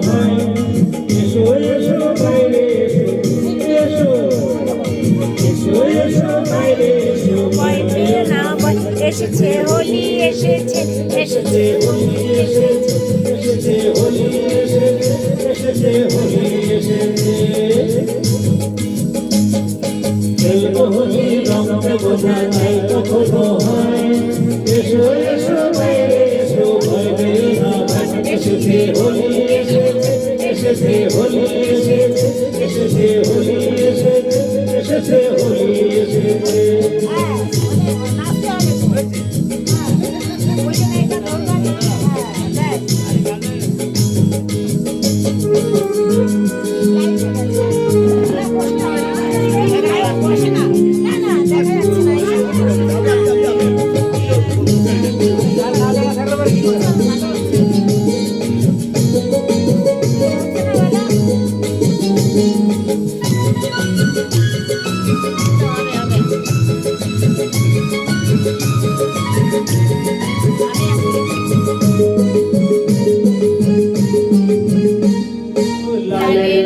ভাই এসো এসো বাইরে এসো এসো এসো এসো বাইরে এসো বাইরে না এসেছে হোলি এসেছে এসেছে হোলি এসেছে এসেছে হোলি এসেছে এসেছে হোলি এসেছে খেলব হোলি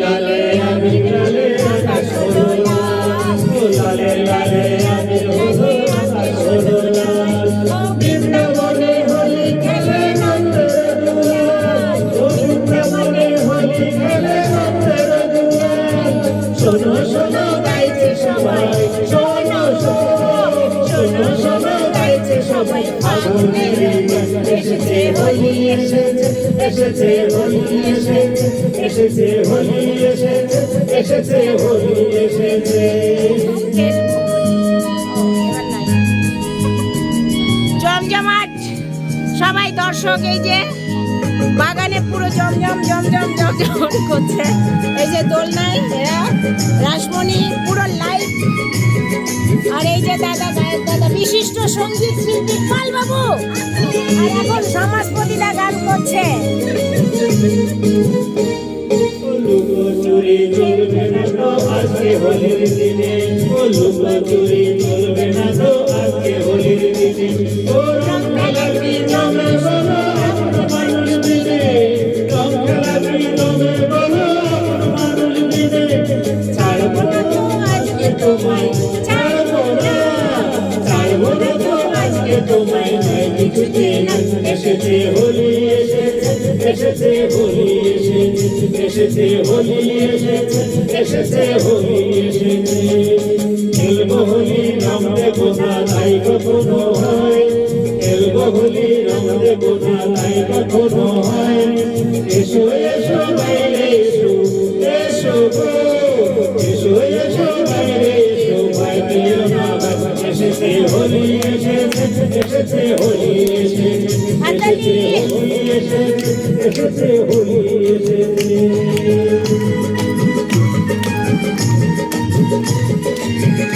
লালে এসেছে এসেছে হোলি এসেছে এসেছে হোলি এসেছে এসেছে এসেছে। জমজমাট, সবাই দর্শক, এই যে বাগানে পুরো জমজম জমজম জমজম করছে। এই যে দোলনায়, এরা, রাসমণি, পুরো লাইট আর এই যে দাদা গায়ক দাদা, বিশিষ্ট সংগীত শিল্পী পাল বাবু আর এখন সমাজপতিদা গান করছে। এসেছে হোলি, এসেছে এসেছে হোলি এসেছে এসেছে হোলি এসেছে। এসেছে হোলি এসেছে খেলব হোলি রং দেবো না তাই কখনো। से हुई Thank you.